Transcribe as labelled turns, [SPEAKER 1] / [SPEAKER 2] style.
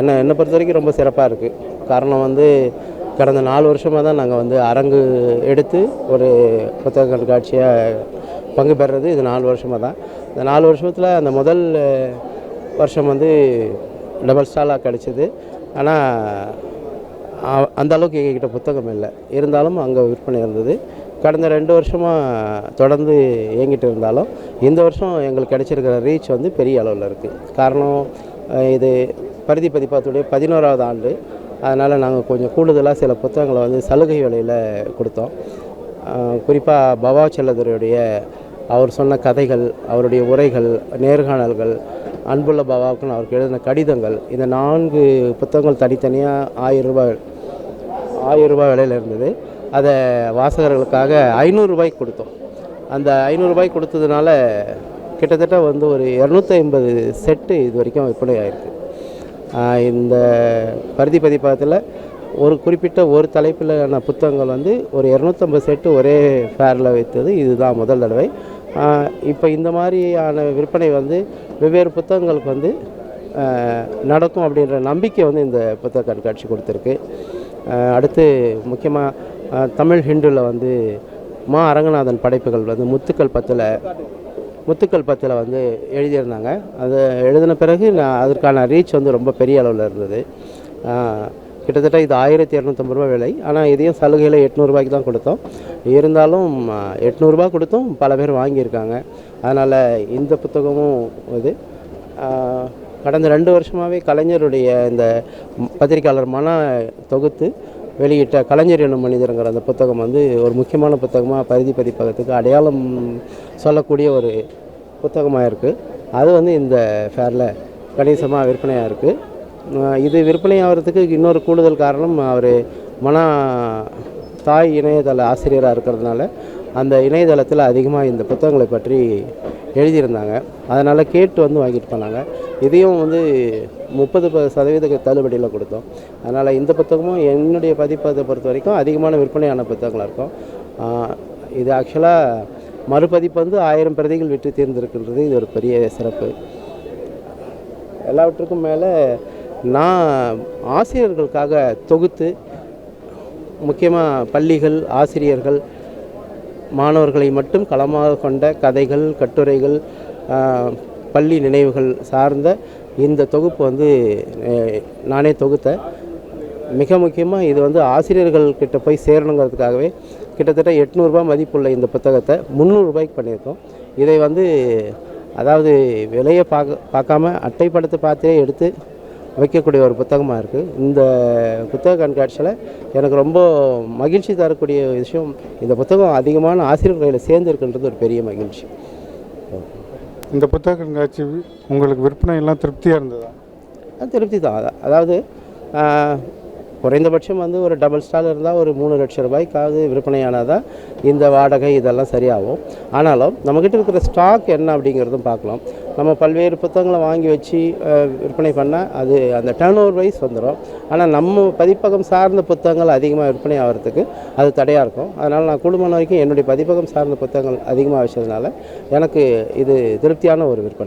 [SPEAKER 1] என்னை என்னை பொறுத்த வரைக்கும் ரொம்ப சிறப்பாக இருக்குது காரணம் வந்து கடந்த நாலு வருஷமாக தான் நாங்கள் வந்து அரங்கு எடுத்து ஒரு புத்தக கண்காட்சியாக பங்கு பெறுறது இது நாலு வருஷமாக தான். இந்த நாலு வருஷத்தில் அந்த முதல் வருஷம் வந்து டபுள் ஸ்டாலாக கிடச்சிது. ஆனால் அந்த அளவுக்கு எங்ககிட்ட புத்தகம் இல்லை. இருந்தாலும் அங்கே விற்பனை இருந்தது. கடந்த ரெண்டு வருஷமாக தொடர்ந்து இயங்கிட்டு இருந்தாலும் இந்த வருஷம் எங்களுக்கு கிடைச்சிருக்கிற ரீச் வந்து பெரிய அளவில் இருக்குது காரணம் இது பரிதி பதிப்பகத்துடைய பதினோராவது ஆண்டு. அதனால் நாங்கள் கொஞ்சம் கூடுதலாக சில புத்தகங்களை வந்து சலுகை விலையில் கொடுத்தோம். குறிப்பாக பவா செல்லதுரையுடைய அவர் சொன்ன கதைகள் அவருடைய உரைகள் நேர்காணல்கள் அன்புள்ள பவாவுக்குன்னு அவருக்கு எழுதின கடிதங்கள் இந்த நான்கு புத்தகங்கள் தனித்தனியாக ஆயிரம் ரூபாய் ஆயிரம் ரூபாய் விலையில் இருந்தது. அதை வாசகர்களுக்காக ஐநூறுரூபாய்க்கு கொடுத்தோம். அந்த ஐநூறுரூபாய்க்கு கொடுத்ததுனால கிட்டத்தட்ட வந்து ஒரு இரநூத்தி ஐம்பது செட்டு இது வரைக்கும் விற்பனை ஆயிருக்கு. இந்த பருதி பதிப்பகத்தில் ஒரு குறிப்பிட்ட ஒரு தலைப்பிலான புத்தகங்கள் வந்து ஒரு இரநூத்தம்பது செட்டு ஒரே ஃபேரில் வைத்தது. இதுதான் முதல் தடவை. இப்போ இந்த மாதிரியான விற்பனை வந்து வெவ்வேறு புத்தகங்களுக்கு வந்து நடக்கும் அப்படின்ற நம்பிக்கை வந்து இந்த புத்தக கண்காட்சி கொடுத்துருக்கு. அடுத்து முக்கியமாக தமிழ் ஹிண்டுவில் வந்து மா அரங்கநாதன் படைப்புகள் வந்து முத்துக்கள் பத்தில் முத்துக்கள் பத்தில் வந்து எழுதியிருந்தாங்க. அது எழுதின பிறகு நான் அதற்கான ரீச் வந்து ரொம்ப பெரிய அளவில் இருந்தது. கிட்டத்தட்ட இது ஆயிரத்தி இரநூத்தம்பது ரூபா விலை. ஆனால் இதையும் சலுகையில் எட்நூறுபாய்க்கு தான் கொடுத்தோம். இருந்தாலும் எட்நூறுபா கொடுத்தும் பல பேர் வாங்கியிருக்காங்க. அதனால் இந்த புத்தகமும் இது. கடந்த ரெண்டு வருஷமாகவே கலைஞருடைய இந்த பத்திரிகையாளர் மன தொகுத்து வெளியிட்ட கலைஞர் எனும் மனிதருங்கிற அந்த புத்தகம் வந்து ஒரு முக்கியமான புத்தகமாக பரிதி பதிப்பகத்துக்கு அடையாளம் சொல்லக்கூடிய ஒரு புத்தகமாக இருக்குது அது வந்து இந்த ஃபேரில் கணிசமாக விற்பனையாக இருக்குது இது விற்பனை ஆகிறதுக்கு இன்னொரு கூடுதல் காரணம் அவர் மன தாய் இணையதள ஆசிரியராக இருக்கிறதுனால அந்த இணையதளத்தில் அதிகமாக இந்த புத்தகங்களை பற்றி எழுதியிருந்தாங்க. அதனால் கேட்டு வந்து வாங்கிட்டு போனாங்க. இதையும் வந்து முப்பது ப- சதவீத தள்ளுபடியில் கொடுத்தோம். அதனால் இந்த புத்தகமும் என்னுடைய பதிப்பதை பொறுத்த வரைக்கும் அதிகமான விற்பனையான புத்தகங்களாக இருக்கும். இது ஆக்சுவலாக மறுபதிப்பு வந்து ஆயிரம் பிரதிகள் விட்டு தீர்ந்திருக்கின்றது. இது ஒரு பெரிய சிறப்பு. எல்லாவற்றுக்கும் மேலே நான் ஆசிரியர்களுக்காக தொகுத்து முக்கியமாக பள்ளிகள் ஆசிரியர்கள் மாணவர்களை மட்டும் களமாக கொண்ட கதைகள் கட்டுரைகள் பள்ளி நினைவுகள் சார்ந்த இந்த தொகுப்பு வந்து நானே தொகுத்தேன். மிக முக்கியமாக இது வந்து ஆசிரியர்கள்கிட்ட போய் சேரணுங்கிறதுக்காகவே கிட்டத்தட்ட எட்நூறுபா மதிப்புள்ள இந்த புத்தகத்தை முந்நூறுபாய்க்கு பண்ணியிருக்கோம். இதை வந்து அதாவது விலையை பார்க்க பார்க்காம அட்டைப்படத்தை பார்த்தே எடுத்து வைக்கக்கூடிய ஒரு புத்தகமாக இருக்குது இந்த புத்தக கண்காட்சியில் எனக்கு ரொம்ப மகிழ்ச்சி தரக்கூடிய விஷயம் இந்த புத்தகம் அதிகமான ஆசிரியர்களில் சேர்ந்து இருக்குன்றது ஒரு பெரிய மகிழ்ச்சி.
[SPEAKER 2] இந்த புத்தக கண்காட்சி உங்களுக்கு விற்பனை எல்லாம் திருப்தியாக இருந்ததா?
[SPEAKER 1] அது திருப்தி தான். அதாவது குறைந்தபட்சம் வந்து ஒரு டபுள் ஸ்டால் இருந்தால் ஒரு மூணு லட்சம் ரூபாய்க்காவது விற்பனையானால் தான் இந்த வாடகை இதெல்லாம் சரியாகும். ஆனாலும் நம்மக்கிட்ட இருக்கிற ஸ்டாக் என்ன அப்படிங்கிறதும் பார்க்கலாம். நம்ம பல்வேறு புத்தகங்களை வாங்கி வச்சு விற்பனை பண்ணால் அது அந்த டேர்ன் ஓவர் வைஸ் வந்துடும் ஆனால் நம்ம பதிப்பகம் சார்ந்த புத்தகங்கள் அதிகமாக விற்பனை ஆகிறதுக்கு அது தடையாக இருக்கும். அதனால் நான் குடும்பம் வரைக்கும் என்னுடைய பதிப்பகம் சார்ந்த புத்தகங்கள் அதிகமாக வச்சதுனால எனக்கு இது திருப்தியான ஒரு விற்பனை.